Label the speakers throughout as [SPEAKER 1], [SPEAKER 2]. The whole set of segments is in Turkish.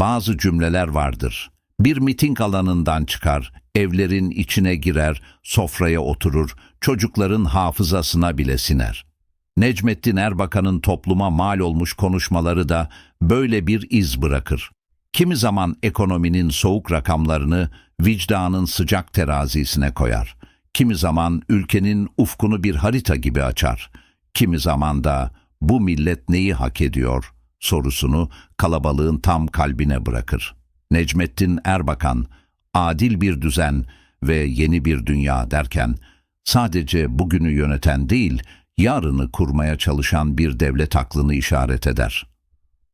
[SPEAKER 1] Bazı cümleler vardır. Bir miting alanından çıkar, evlerin içine girer, sofraya oturur, çocukların hafızasına bile siner. Necmettin Erbakan'ın topluma mal olmuş konuşmaları da böyle bir iz bırakır. Kimi zaman ekonominin soğuk rakamlarını vicdanın sıcak terazisine koyar. Kimi zaman ülkenin ufkunu bir harita gibi açar. Kimi zaman da bu millet neyi hak ediyor sorusunu kalabalığın tam kalbine bırakır. Necmettin Erbakan, adil bir düzen ve yeni bir dünya derken sadece bugünü yöneten değil, yarını kurmaya çalışan bir devlet aklını işaret eder.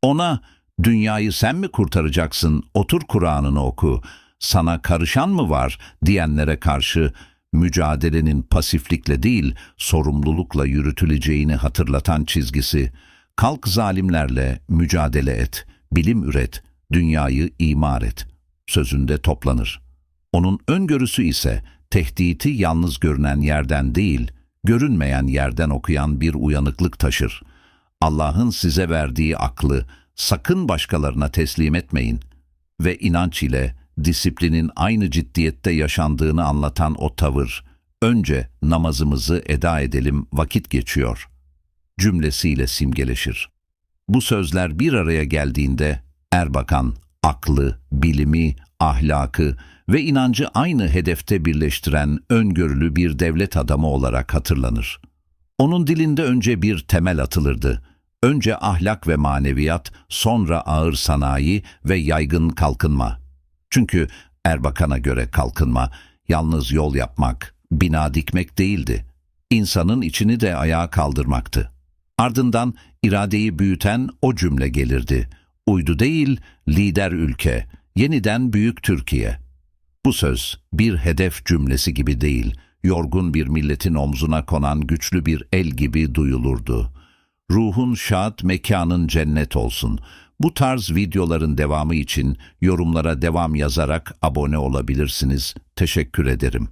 [SPEAKER 1] Ona dünyayı sen mi kurtaracaksın, otur Kur'an'ını oku, sana karışan mı var diyenlere karşı mücadelenin pasiflikle değil sorumlulukla yürütüleceğini hatırlatan çizgisi, kalk zalimlerle mücadele et, bilim üret, dünyayı imar et sözünde toplanır. Onun öngörüsü ise tehditi yalnız görünen yerden değil, görünmeyen yerden okuyan bir uyanıklık taşır. Allah'ın size verdiği aklı sakın başkalarına teslim etmeyin ve inanç ile disiplinin aynı ciddiyette yaşandığını anlatan o tavır, önce namazımızı eda edelim vakit geçiyor cümlesiyle simgeleşir. Bu sözler bir araya geldiğinde Erbakan, aklı, bilimi, ahlakı ve inancı aynı hedefte birleştiren öngörülü bir devlet adamı olarak hatırlanır. Onun dilinde önce bir temel atılırdı. Önce ahlak ve maneviyat, sonra ağır sanayi ve yaygın kalkınma. Çünkü Erbakan'a göre kalkınma, yalnız yol yapmak, bina dikmek değildi. İnsanın içini de ayağa kaldırmaktı. Ardından iradeyi büyüten o cümle gelirdi. Uydu değil, lider ülke, yeniden büyük Türkiye. Bu söz bir hedef cümlesi gibi değil, yorgun bir milletin omzuna konan güçlü bir el gibi duyulurdu. Ruhun şad, mekanın cennet olsun. Bu tarz videoların devamı için yorumlara devam yazarak abone olabilirsiniz. Teşekkür ederim.